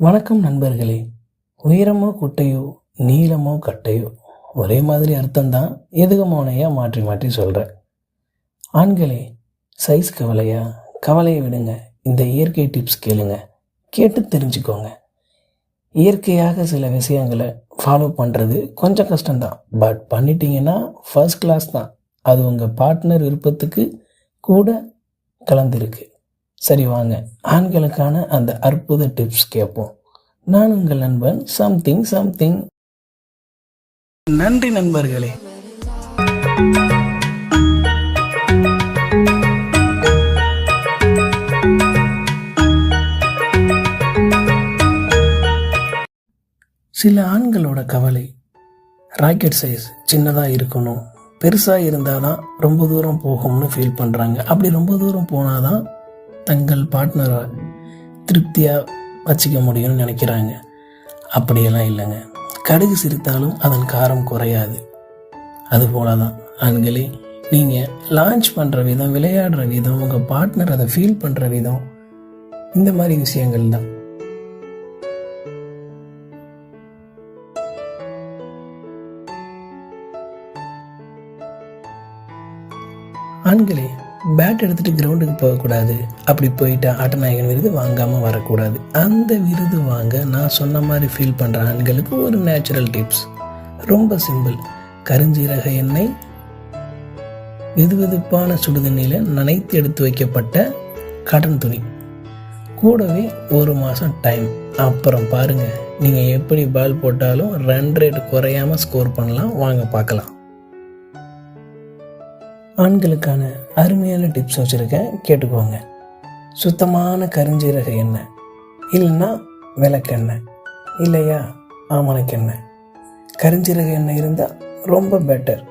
வணக்கம் நண்பர்களே. உயரமோ குட்டையோ நீளமோ கட்டையோ ஒரே மாதிரி அர்த்தம்தான் எதுகமோனையா மாற்றி மாற்றி சொல்கிறேன் ஆண்களே சைஸ் கவலையா? கவலையை விடுங்க. இந்த இயற்கை டிப்ஸ் கேளுங்க. கேட்டு தெரிஞ்சுக்கோங்க. இயற்கையாக சில விஷயங்களை ஃபாலோ பண்ணுறது கொஞ்சம் கஷ்டம்தான். பட் பண்ணிட்டீங்கன்னா ஃபர்ஸ்ட் கிளாஸ் தான். அது உங்கள் பார்ட்னர் விருப்பத்துக்கு கூட கலந்துருக்கு. சரி வாங்க. ஆண்களுக்கான அந்த அற்புத டிப்ஸ் கேட்போம். நான் உங்கள் நண்பன் சம்திங் சம்திங். நன்றி நண்பர்களே. சில ஆண்களோட கவலை ராக்கெட் சைஸ் சின்னதாக இருக்கணும் பெருசாக இருந்தால் தான் ரொம்ப தூரம் போகும்னு ஃபீல் பண்ணுறாங்க அப்படி ரொம்ப தூரம் போனால் தான் தங்கள் பார்ட்னரை திருப்தியாக வச்சுக்க முடியும்னு நினைக்கிறாங்க. அப்படியெல்லாம் இல்லைங்க. கடுகு சிரித்தாலும் அதன் காரம் குறையாது. அதுபோல தான் ஆண்களே நீங்கள் லான்ச் பண்ணுற விதம் விளையாடுற விதம் உங்கள் பார்ட்னர் அதை ஃபீல் பண்ணுற விதம் இந்த மாதிரி விஷயங்கள் தான். ஆண்களே பேட் எடுத்துட்டு கிரவுண்டுக்கு போகக்கூடாது. அப்படி போயிட்டா ஆட்டநாயகன் விருது வாங்காமல் வரக்கூடாது. அந்த விருது வாங்க நான் சொன்ன மாதிரி ஃபீல் பண்ணுற ஆண்களுக்கு ஒரு நேச்சுரல் டிப்ஸ் ரொம்ப சிம்பிள் கருஞ்சீரக எண்ணெய் வெதுவெதுப்பான சுடுதண்ணியில் நனைத்து எடுத்து வைக்கப்பட்ட காட்டன் துணி. கூடவே ஒரு மாதம் டைம் அப்புறம் பாருங்கள் நீங்கள் எப்படி பால் போட்டாலும் ரன் ரேட் குறையாமல் ஸ்கோர் பண்ணலாம். வாங்க பார்க்கலாம். ஆண்களுக்கான அருமையான டிப்ஸ் வச்சுருக்கேன். கேட்டுக்கோங்க. சுத்தமான கருஞ்சீரக எண்ணெய். இல்லைன்னா விளக்கெண்ணெய். இல்லையா ஆமணக்கெண்ணெய். கருஞ்சீரக எண்ணெய் இருந்தால் ரொம்ப பெட்டர்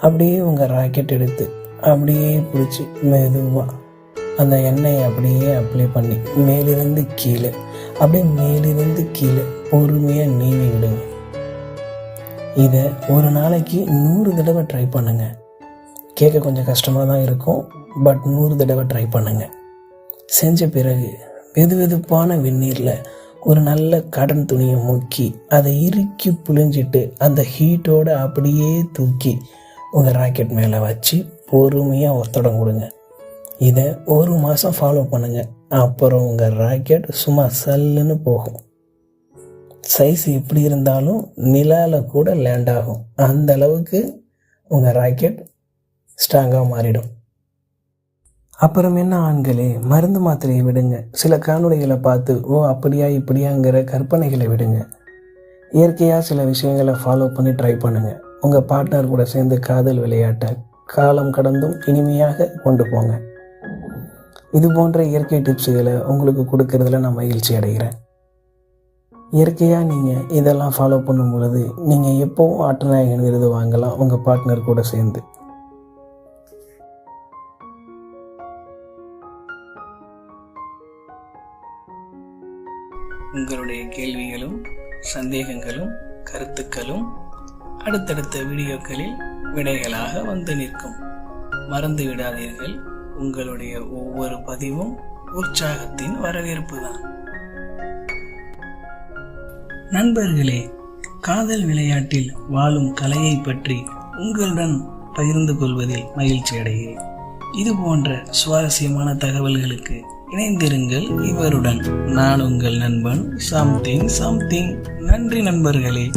அப்படியே உங்கள் ராக்கெட் எடுத்து அப்படியே பிடிச்சி மெதுவாக அந்த எண்ணெயை அப்படியே அப்ளை பண்ணி மேலிருந்து கீழே அப்படியே மேலிருந்து கீழே பொறுமையாக நீவி விடுங்க இதை ஒரு நாளைக்கு நூறு தடவை ட்ரை பண்ணுங்கள் கேட்க கொஞ்சம் கஷ்டமாக தான் இருக்கும். பட் நூறு தடவை ட்ரை பண்ணுங்கள் செஞ்ச பிறகு வெது வெதுப்பான வெந்நீரில் ஒரு நல்ல கடன் துணியை முக்கி அதை இறுக்கி புழிஞ்சிட்டு அந்த ஹீட்டோடு அப்படியே தூக்கி உங்கள் ராக்கெட் மேலே வச்சு பொறுமையாக ஒத்தடம் கொடுங்க. இதை ஒரு மாதம் ஃபாலோ பண்ணுங்கள் அப்புறம் உங்கள் ராக்கெட் சும்மா சல்லுன்னு போகும். சைஸ் எப்படி இருந்தாலும் நிலாவில் கூட லேண்ட் ஆகும். அந்த அளவுக்கு உங்கள் ராக்கெட் ஸ்ட்ராங்காக மாறிடும். அப்புறம் என்ன ஆண்களே மருந்து மாத்திரையை விடுங்க. சில காணொலிகளை பார்த்து ஓ அப்படியா இப்படியாங்கிற கற்பனைகளை விடுங்க. இயற்கையாக சில விஷயங்களை ஃபாலோ பண்ணி ட்ரை பண்ணுங்கள் உங்கள் பார்ட்னர் கூட சேர்ந்து காதல் விளையாட்டை காலம் கடந்தும் இனிமையாக கொண்டு போங்க. இது போன்ற இயற்கை டிப்ஸுகளை உங்களுக்கு கொடுக்கறதுல நான் மகிழ்ச்சி அடைகிறேன். இயற்கையாக நீங்கள் இதெல்லாம் ஃபாலோ பண்ணும் பொழுது நீங்கள் எப்போவும் ஆட்டநாயகன் விருது வாங்கலாம் உங்கள் பார்ட்னர் கூட சேர்ந்து. உங்களுடைய கேள்விகளும் சந்தேகங்களும் கருத்துக்களும் அடுத்தடுத்த வீடியோக்களில் விடைகளாக வந்து நிற்கும். மறந்து விடாதீர்கள். உங்களுடைய ஒவ்வொரு பதிவும் உற்சாகத்தின் வரவேற்பு தான் நண்பர்களே காதல் விளையாட்டில் வாழும் கலையை பற்றி உங்களுடன் பகிர்ந்து கொள்வதில் மகிழ்ச்சி அடைகிறேன் இது போன்ற சுவாரஸ்யமான தகவல்களுக்கு இணைந்திருங்கள் இவருடன். நான் உங்கள் நண்பன் சம்திங் சம்திங் நன்றி நண்பர்களே.